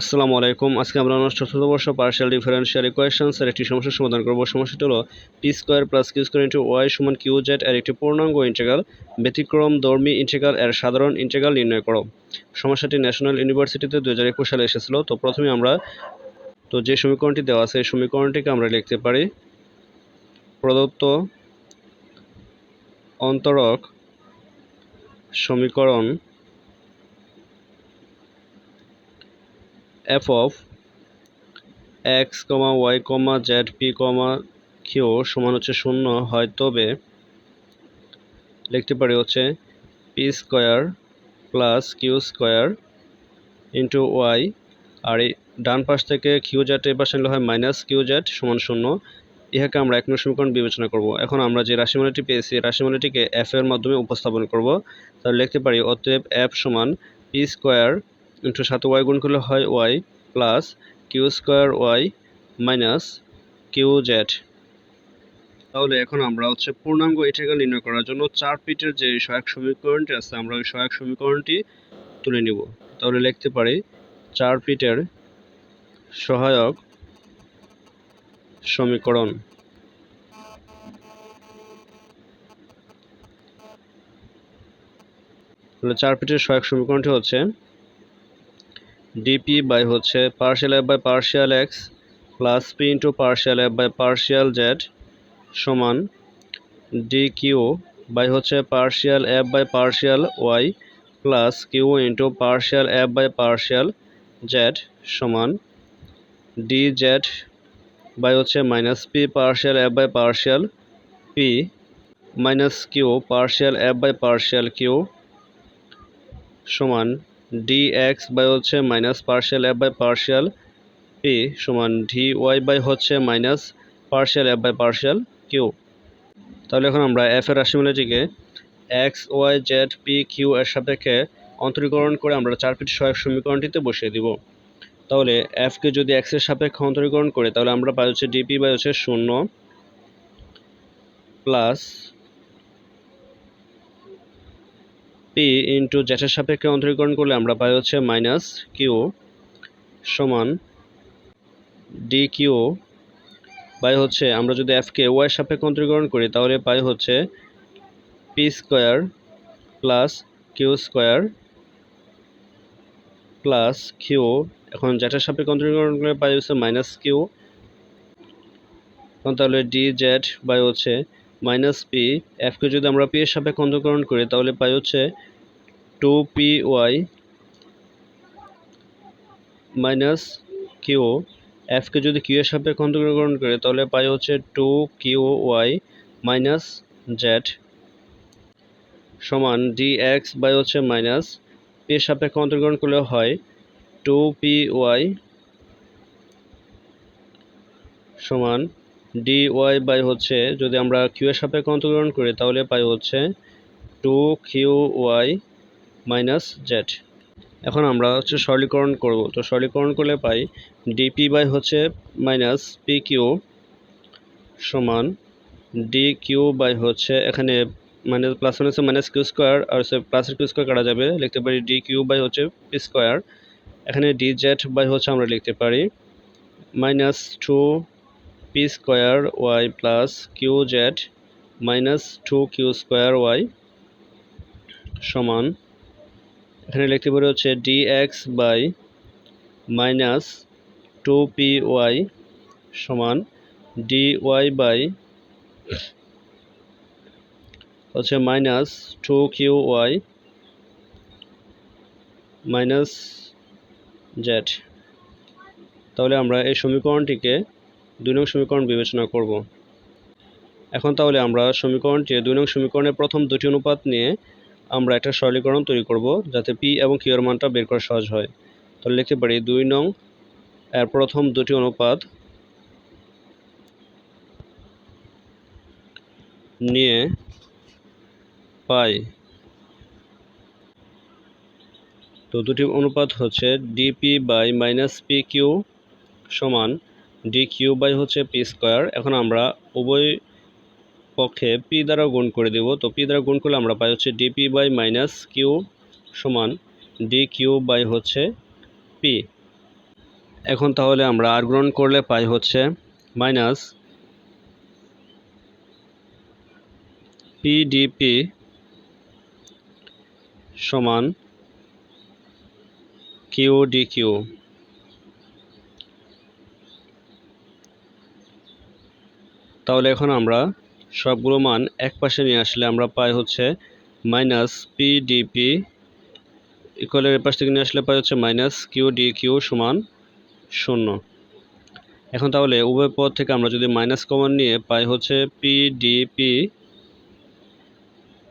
আসসালামু আলাইকুম। আজকে আমরা অনার্স চতুর্থ বর্ষ পার্শিয়াল ডিফারেন্সিয়াল ইকুয়েশনস এর একটি সমস্যার সমাধান করব। সমস্যাটি হলো P square plus Q square into Y সমান কিউ জেড এর একটি পূর্ণাঙ্গ ইন্টিগ্রাল ব্যতিক্রম ধর্মী ইন্টিগ্রাল এর সাধারণ ইন্টিগ্রাল নির্ণয় করো। সমস্যাটি ন্যাশনাল ইউনিভার্সিটিতে দু হাজার একুশ সালে এসেছিল। তো প্রথমে আমরা, তো যে সমীকরণটি দেওয়া আছে, এই সমীকরণটিকে আমরা লিখতে পারি প্রদত্ত অন্তরক সমীকরণ f of x, y, z, p, q সমান হচ্ছে শূন্য হয় তবে লিখতে পারি হচ্ছে P square plus Q square into Y আর এই ডান পাশ থেকে কিউ জেড এই পাশে হয় মাইনাস কিউ জেড সমান শূন্য। ইহাকে আমরা এক সমীকরণ বিবেচনা করব। এখন আমরা যে রাশিমালাটি পেয়েছি রাশিমালাটিকে এফ এর মাধ্যমে উপস্থাপন করব। তাহলে লিখতে পারি অতএব এফ সমান পি স্কোয়ার ইন্টু সাথে ওয়াই গুণ করলে হয় Y plus Q square Y minus Q Z তাহলে এখন আমরা হচ্ছে পূর্ণাঙ্গ ইন্টিগ্রাল নির্ণয় করার জন্য চার পিটের যে সহায়ক সমীকরণটি আছে, আমরা ওই সহায়ক সমীকরণটি তুলে নিব। তাহলে লিখতে পারি চার পিটের সহায়ক সমীকরণ। তাহলে চার পিটের সহায়ক সমীকরণটি হচ্ছে ডিপি বাই হচ্ছে partial F by partial X plus P into partial F by partial Z সমান ডি কিউ বাই হচ্ছে partial F by partial Y plus Q into partial F by partial Z সমান D Z by হচ্ছে minus P partial F by partial P minus Q partial F by partial Q সমান D x by হচ্ছে minus partial F by partial P সমান D Y by হচ্ছে minus partial F by partial Q তাহলে এখন আমরা F এর রাশিমালাটিকে X Y Z P Q এর সাপেক্ষে অন্তরীকরণ করে আমরা চার পিঠ সহায়ক সমীকরণটিতে বসিয়ে দিব। তাহলে এফকে যদি এক্সের সাপেক্ষে অন্তরীকরণ করে, তাহলে আমরা পাই হচ্ছে ডিপি বাই হচ্ছে শূন্য প্লাস পি ইন্টু জ্যাঠের সাপেক্ষে অন্তরীকরণ করলে আমরা পাই হচ্ছে মাইনাস কিউ সমান ডি কিউ বাই হচ্ছে, আমরা যদি এফকে ওয়াই সাপেক্ষে অন্তরীকরণ করি, তাহলে পাই হচ্ছে P square plus Q square plus Q এখন জ্যাঠের সাপেক্ষে অন্তরীকরণ করলে পাই হচ্ছে মাইনাস কিউ তাহলে ডি জেড বাই হচ্ছে মাইনাস পি এফকে যদি আমরা পি এর সাপেক্ষে অন্তর্করণ করি, তাহলে পাই হচ্ছে two P Y minus Q এফকে যদি কিউ এর সাপেক্ষে অন্তর্করণ করে, তাহলে পাই হচ্ছে two Q Y minus Z সমান ডি এক্স বাই হচ্ছে মাইনাস পি এর সাপেক্ষে অন্তর্করণ করলে হয় টু পি ওয়াই সমান ডি ওয়াই বাই হচ্ছে, যদি আমরা কিউ এর সাপেক্ষে অন্তর্গ্রহণ করি, তাহলে পাই হচ্ছে two Q Y minus Z এখন আমরা হচ্ছে সরলীকরণ করব। তো সরলীকরণ করলে পাই ডিপি বাই হচ্ছে মাইনাস পি কিউ সমান ডি কিউ বাই হচ্ছে, এখানে minus plus minus minus Q square আর হচ্ছে প্লাসের কিউ স্কোয়ার কাটা যাবে, লিখতে পারি ডি কিউ বাই হচ্ছে পি স্কোয়ার এখানে ডি জেড বাই হচ্ছে আমরা লিখতে পারি minus two P square Y plus Q Z minus two Q square Y সমান। এখানে লিখতে পারি হচ্ছে D X by minus two P Y সমান ডি ওয়াই বাই হচ্ছে minus two Q Y minus Z. তাহলে আমরা এই সমীকরণটিকে দুই নং সমীকরণ বিবেচনা করব। এখন তাহলে আমরা সমীকরণটি দুই নং সমীকরণের প্রথম দুটি অনুপাত নিয়ে আমরা একটা সরলীকরণ তৈরি করব যাতে পি এবং কিউ এর মানটা বের করা সহজ হয়। তাহলে লিখতে পারি দুই নং এর প্রথম দুটি অনুপাত নিয়ে পাই। তো দুটি অনুপাত হচ্ছে DP by minus P Q সমান ডি কিউ বাই হচ্ছে পি স্কোয়ার। এখন আমরা উভয় পক্ষে পি দ্বারা গুণ করে দেব। তো পি দ্বারা গুণ করলে আমরা পাই হচ্ছে d p by minus q সমান ডি কিউ বাই হচ্ছে পি এখন তাহলে আমরা আর গ্রহণ করলে পাই হচ্ছে মাইনাস পিডিপি সমান কিউ ডি কিউ তাহলে এখন আমরা সবগুলো মান এক পাশে নিয়ে আসলে আমরা পাই হচ্ছে মাইনাস পিডিপি ইকুয়ালের এ পাশ থেকে নিয়ে আসলে পাই হচ্ছে মাইনাস কিউ ডি কিউ সমান শূন্য। এখন তাহলে উভয় পদ থেকে আমরা যদি মাইনাস কমন নিয়ে পাই হচ্ছে PDP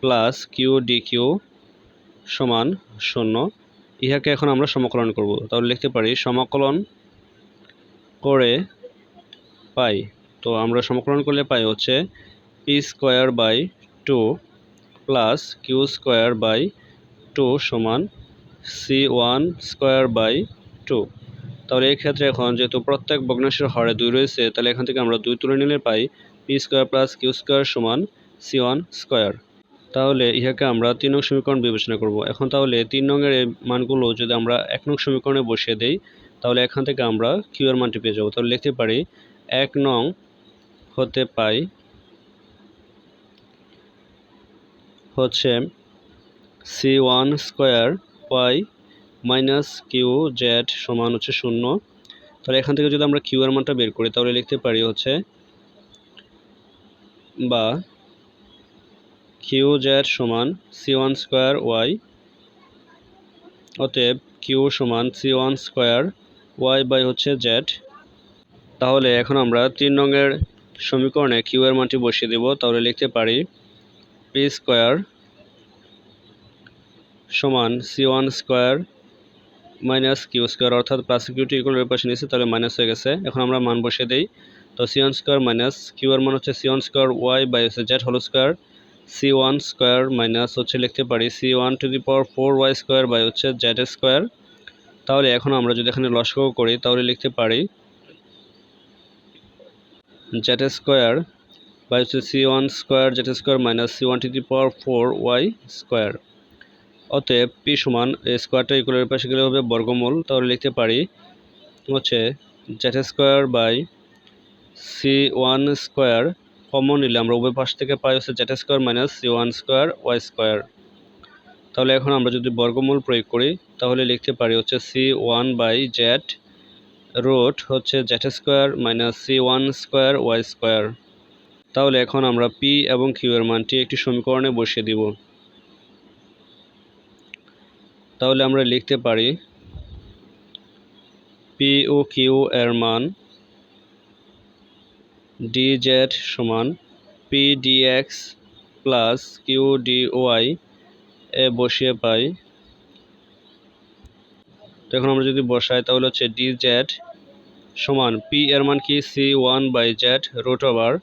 plus Q D Q সমান শূন্য, ইহাকে এখন আমরা সমাকলন করব। তাহলে লিখতে পারি সমাকলন করে পাই তো আমরা সমাকলন করলে পাই হচ্ছে P square by two plus Q square by two সমান C one square by two তাহলে এই ক্ষেত্রে এখন যেহেতু প্রত্যেক ভগ্নাংশের হরে দুই রয়েছে, তাহলে এখান থেকে আমরা দুই তুলে নিলে পাই P square plus Q square সমান সি ওয়ান স্কোয়ার তাহলে ইহাকে আমরা তিন নং সমীকরণ বিবেচনা করব। এখন তাহলে তিন নংয়ের এই মানগুলো যদি আমরা এক নং সমীকরণে বসিয়ে দেই, তাহলে এখান থেকে আমরা কিউ এর মানটি পেয়ে যাব। তাহলে লিখতে পারি এক নং হতে পাই হচ্ছে C one square Y minus Q Z সমান হচ্ছে শূন্য। তাহলে এখান থেকে যদি আমরা কিউ এর মানটা বের করি, তাহলে লিখতে পারি হচ্ছে বা কিউ জেড সমান সি ওয়ান স্কোয়ার ওয়াই অতএব কিউ সমান C one square Y by হচ্ছে জেড তাহলে এখন আমরা তিন রঙের সমীকরণে কিউ এর মানটি বসিয়ে দেব, তাহলে লিখতে পারি পি স্কোয়ার সমান C one square minus Q square অর্থাৎ প্লাস কিউটি ইকুয়াল এর পাশে নিয়েছে, তাহলে মাইনাস হয়ে গেছে। এখন আমরা মান বসিয়ে দিই। তো C one square minus Q এর মান হচ্ছে C one square Y by হচ্ছে Z whole square C one square minus হচ্ছে লিখতে পারি C one to the power four Y square by হচ্ছে জেড স্কোয়ার তাহলে এখন আমরা যদি এখানে লসকও করি, তাহলে লিখতে পারি জেড স্কোয়ার বাই হচ্ছে C one square Z square minus C one to power four Y square অতএব পি সমান স্কোয়ারটা ইকুয়ালের পাশে গেলে হবে বর্গমূল। তাহলে লিখতে পারি হচ্ছে Z square by C one square common নিলে আমরা উভয় পাশ থেকে পাই হচ্ছে Z square minus C one square Y square তাহলে এখন আমরা যদি বর্গমূল প্রয়োগ করি, তাহলে লিখতে পারি হচ্ছে C one by Z root হচ্ছে Z square minus C one square Y square তাহলে এখন আমরা পি এবং কিউ এর মানটি একটি সমীকরণে বসিয়ে দিব। তাহলে আমরা লিখতে পারি পি ও কিউ এর মান ডি জেড সমান P D X plus Q D Y এ বসিয়ে পাই। তো এখন আমরা যদি বসাই তাহলে হচ্ছে ডি জেড সমান পি এর মান কি? C one by Z root over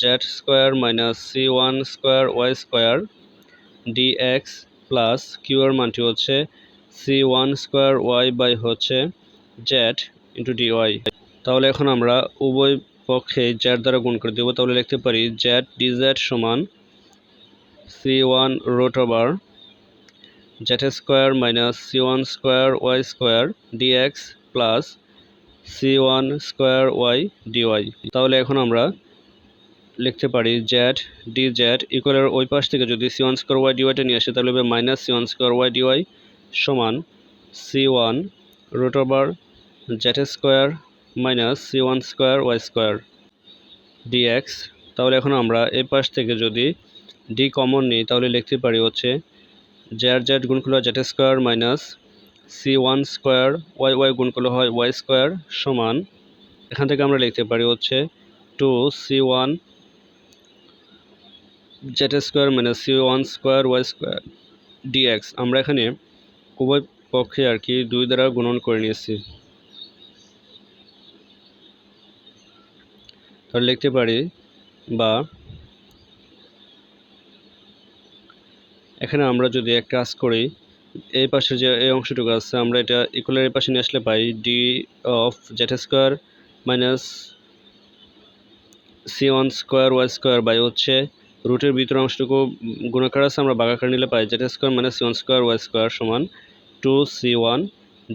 Z square minus C one square Y square D X plus Q এর মানটি হচ্ছে C one square Y by হচ্ছে জেড ইন্টু ডি ওয়াই তাহলে এখন আমরা উভয় পক্ষে জেড দ্বারা গুণ করে দেবো। তাহলে লিখতে পারি জেড ডি জেড সমান C one root over Z square minus C one square Y square D X plus C one square Y D Y তাহলে এখন আমরা লিখতে পারি জেড ডি জেড ইকুয়ালের ওই পাশ থেকে যদি সি ওয়ান স্কোয়ার ওয়াই ডিওয়াইটা নিয়ে আসে, তাহলে হবে minus C one square Y D Y সমান C one root over Z square minus C one square Y square D X তাহলে এখন আমরা এই পাশ থেকে যদি ডি কমন নিই, তাহলে লিখতে পারি হচ্ছে জেড জেড গুণ করলে Z square minus C one square Y Y গুণ করলে হয় ওয়াই স্কোয়ার সমান, এখান থেকে আমরা লিখতে পারি হচ্ছে two C one Z square minus C one square Y square D X আমরা এখানে উভয় পক্ষে আর কি দুই দ্বারা গুণন করে নিয়েছি। তাহলে লিখতে পারি বা এখানে আমরা যদি এক কাজ করি এই পাশে যে এই অংশটুকু আছে, আমরা এটা ইকুয়ালের এই পাশে নিয়ে আসলে পাই D of Z square minus C one square Y square by হচ্ছে রুটের ভিতরে অংশটুকু গুণাকার আছে, আমরা বাগাকার নিলে পাই Z square minus C one square Y square সমান two C one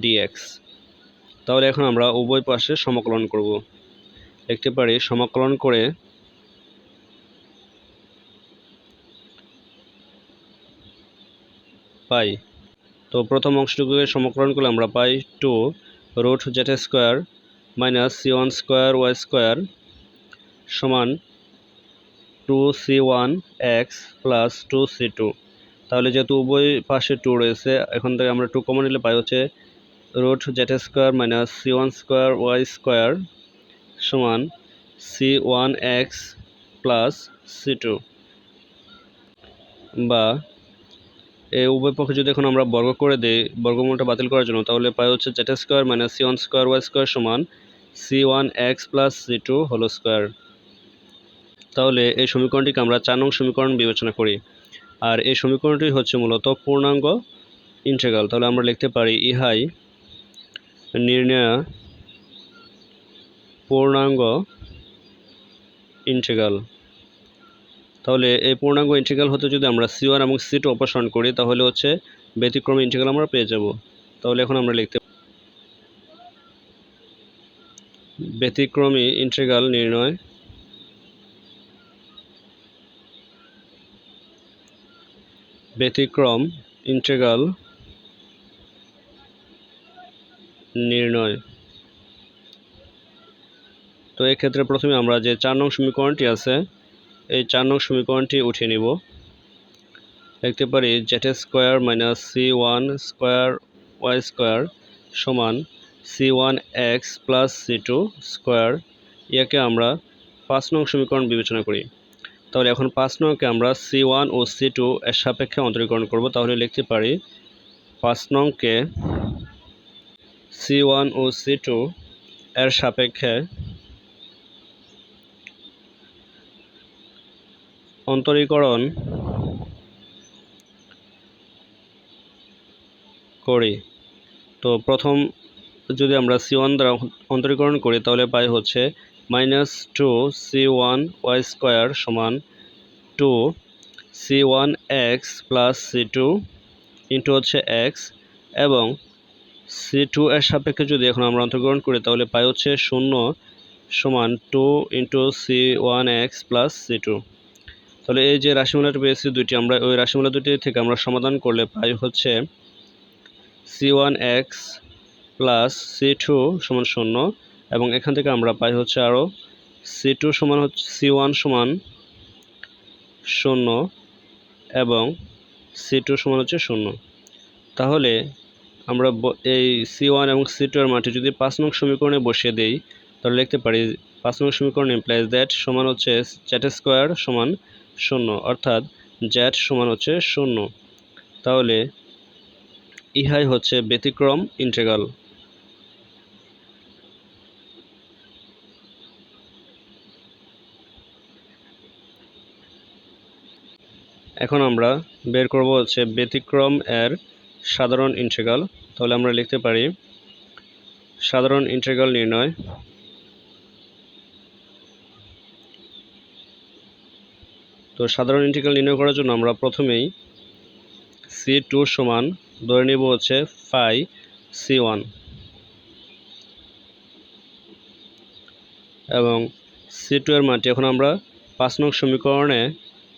D X তাহলে এখন আমরা উভয় পাশে সমাকলন করব। লিখতে পারি সমাকলন করে পাই তো প্রথম অংশটুকুকে সমাকলন করলে আমরা পাই two root Z square minus C one square Y square সমান two C one X plus two C two. তাহলে যেহেতু উভয় পাশে টু রয়েছে, এখন থেকে আমরা টু কমন নিলে পাই হচ্ছে root Z square minus C one square Y square সমান C one X plus C two বা এই উভয় পক্ষে যদি এখন আমরা বর্গ করে দিই, বর্গমূলটা বাতিল করার জন্য, তাহলে পাই হচ্ছে Z square minus C one square Y square সমান C one X plus C two whole square তাহলে এই সমীকরণটিকে আমরা চার নং সমীকরণ বিবেচনা করি। আর এই সমীকরণটি হচ্ছে মূলত পূর্ণাঙ্গ ইন্টেগ্রাল তাহলে আমরা লিখতে পারি, ইহাই নির্ণয় পূর্ণাঙ্গ ইন্টেগ্রাল তাহলে এই পূর্ণাঙ্গ ইন্টিগ্রাল হতে যদি আমরা সি ওয়ান এবং সি টু অপসারণ করি, তাহলে হচ্ছে ব্যতিক্রমী ইন্টিগ্রাল আমরা পেয়ে যাব। তাহলে এখন আমরা লিখতে ব্যতিক্রমী ইন্টিগ্রাল নির্ণয় ব্যতিক্রম ইন্টিগ্রাল নির্ণয়। তো এক্ষেত্রে প্রথমে আমরা যে চার নং সমীকরণটি আছে এই চার নং সমীকরণটি উঠিয়ে নিব। লিখতে পারি Z square minus C one square Y square সমান C one X plus C two square ইয়াকে আমরা পাঁচ নং সমীকরণ বিবেচনা করি। তাহলে এখন পাঁচ নংকে আমরা সি ওয়ান ও সি টু এর সাপেক্ষে অন্তরীকরণ করব। তাহলে লিখতে পারি পাঁচ নংকে সি ওয়ান ও সি টু এর সাপেক্ষে অন্তরীকরণ করি। তো প্রথম যদি আমরা সি ওয়ান দ্বারা অন্তরীকরণ করি, তাহলে পাই হচ্ছে minus two C one Y square সমান two C one X plus C two into হচ্ছে এক্স এবং সি টু এর সাপেক্ষে যদি এখন আমরা অন্তর্গ্রহণ করি, তাহলে পাই হচ্ছে শূন্য সমান two into C one X plus C two তাহলে এই যে রাশিমালাটা পেয়েছি দুইটি, আমরা ওই রাশিমালা দুটি থেকে আমরা সমাধান করলে পাই হচ্ছে C one X plus C two সমান শূন্য, এবং এখান থেকে আমরা পাই হচ্ছে আরও সি টু সমান হচ্ছে, সি ওয়ান সমান শূন্য এবং সি টু সমান হচ্ছে শূন্য। তাহলে আমরা এই সি ওয়ান এবং সি টু এর মাঠে যদি পাঁচ নং সমীকরণে বসিয়ে দেই, তাহলে লিখতে পারি পাঁচ নং সমীকরণ ইমপ্লাইজ দ্যাট সমান হচ্ছে চ্যাট স্কোয়ার সমান শূন্য, অর্থাৎ জ্যাট সমান হচ্ছে শূন্য। তাহলে ইহাই হচ্ছে ব্যতিক্রম ইন্টেগ্রাল এখন আমরা বের করব হচ্ছে ব্যতিক্রম এর সাধারণ ইন্টেগ্রাল তাহলে আমরা লিখতে পারি, সাধারণ ইন্টেগ্রাল নির্ণয় তো সাধারণ ইন্টিগ্রাল নির্ণয় করার জন্য আমরা প্রথমেই সি টু সমান ধরে নিব হচ্ছে ফাই সি ওয়ান এবং সি টু এর মানটি এখন আমরা পাঁচ নং সমীকরণে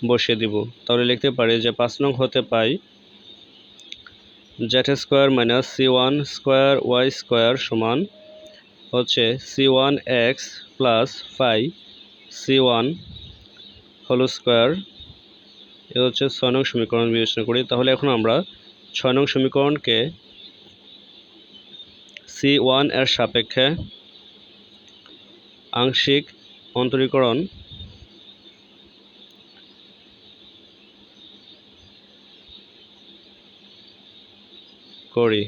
বসিয়ে দিব। তাহলে লিখতে পারি যে পাঁচ নং হতে পাই Z square minus C one square Y square সমান হচ্ছে C one X plus phi C one whole square এ হচ্ছে ছয় নং সমীকরণ বিবেচনা করি। তাহলে এখন আমরা ছয় নং সমীকরণকে সি ওয়ানের সাপেক্ষে আংশিক অন্তরীকরণ করি।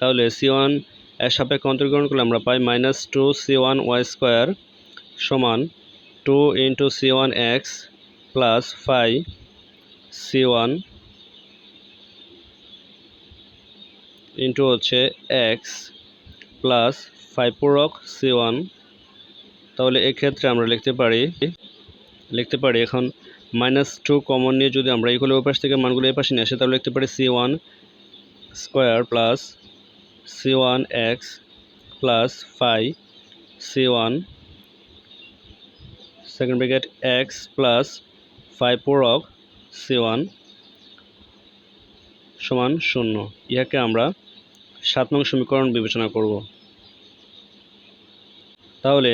তাহলে সি ওয়ানের সাপেক্ষে অন্তরীকরণ করলে আমরা পাই minus two C one Y square সমান two into C one X plus five C one into হচ্ছে এক্স প্লাস ফাইভ পূরক সি ওয়ান তাহলে এক্ষেত্রে আমরা লিখতে পারি লিখতে পারি এখন মাইনাস টু কমন নিয়ে যদি আমরা এইগুলো ওই পাশ থেকে মানগুলো এই পাশে নিয়ে আসি, তাহলে লিখতে পারি C one square plus C one X plus phi C one second bracket X plus five পূরক সি ওয়ান সমান শূন্য। ইহাকে আমরা সাত নং সমীকরণ বিবেচনা করব। তাহলে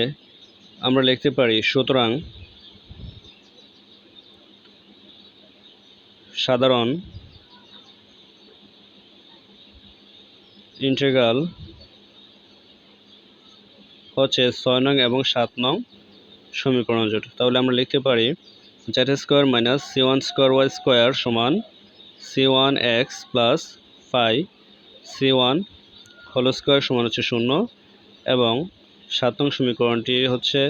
আমরা লিখতে পারি, সুতরাং সাধারণ ইন্টিগ্রাল হচ্ছে ছয় নং এবং সাত নং সমীকরণ জোট তাহলে আমরা লিখতে পারি Z square minus C one square Y square সমান C one X plus phi C one whole square সমান হচ্ছে শূন্য এবং সাত নং সমীকরণটি হচ্ছে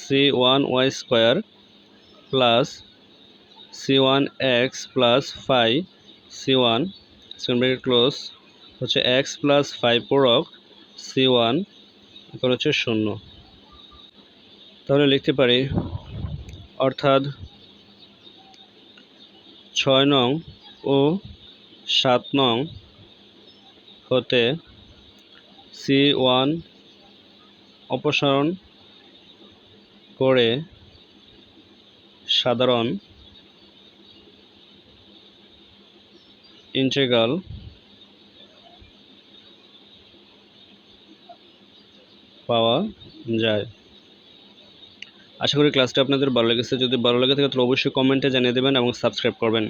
C one Y square plus C one X plus phi C one second close হচ্ছে এক্স প্লাস ফাইভ পূরক সি ওয়ান হচ্ছে শূন্য। তাহলে লিখতে পারি, অর্থাৎ ছয় নং ও সাত নং হতে সি ওয়ান অপসারণ করে সাধারণ ইন্টিগ্রাল পাওয়া যায়। আশা করি ক্লাসটা আপনাদের ভালো লেগেছে। যদি ভালো লেগে থাকে তাহলে অবশ্যই কমেন্টে জানিয়ে দেবেন এবং সাবস্ক্রাইব করবেন।